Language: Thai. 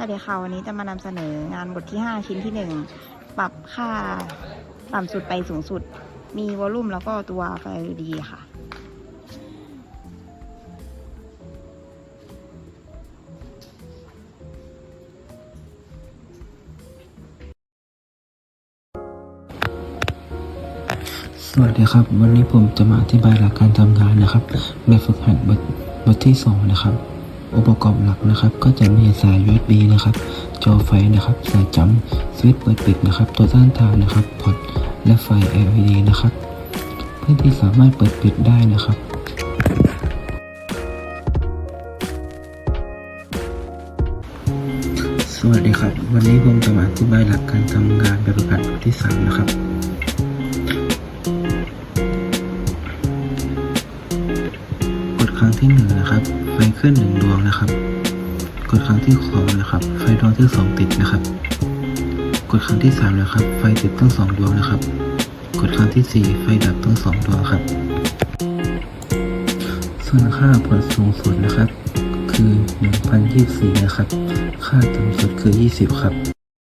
วัสดีค่ะวันนี้จะมานำเสนองานบทที่ 5 ชิ้นที่ 1 ปรับค่าต่ำสุดไปสูงสุด มีวอลลุ่มแล้วก็ตัวไฟ LED ค่ะ สวัสดีครับ วันนี้ผมจะมาอธิบายหลักการทำงานนะครับแบบฝึกหัดบทบทที่ 2 นะครับ องค์ประกอบหลักนะครับ ก็จะมีสาย USB นะครับ จอไฟนะครับ สายจัมสวิตช์เปิดปิดนะครับ ตัวต้านทานนะครับพอร์ตและไฟ LED นะครับ เพื่อที่สามารถเปิดปิดได้นะครับสวัสดีครับ วันนี้ผมจะมาอธิบายหลักการทำงานแบบฝึกหัดบทที่3นะครับ ครั้งที่หนึ่งนะครับ ไฟขึ้นหนึ่งดวงนะครับ กดครั้งที่สองนะครับ ไฟดวงที่สองติดนะครับ กดครั้งที่สามนะครับ ไฟติดทั้งสองดวงนะครับ กดครั้งที่สี่ไฟดับทั้งสองดวงครับ ส่วนค่าผลสูงสุดนะครับ คือ 1024 นะครับ ค่าต่ำสุดคือ 20 ครับ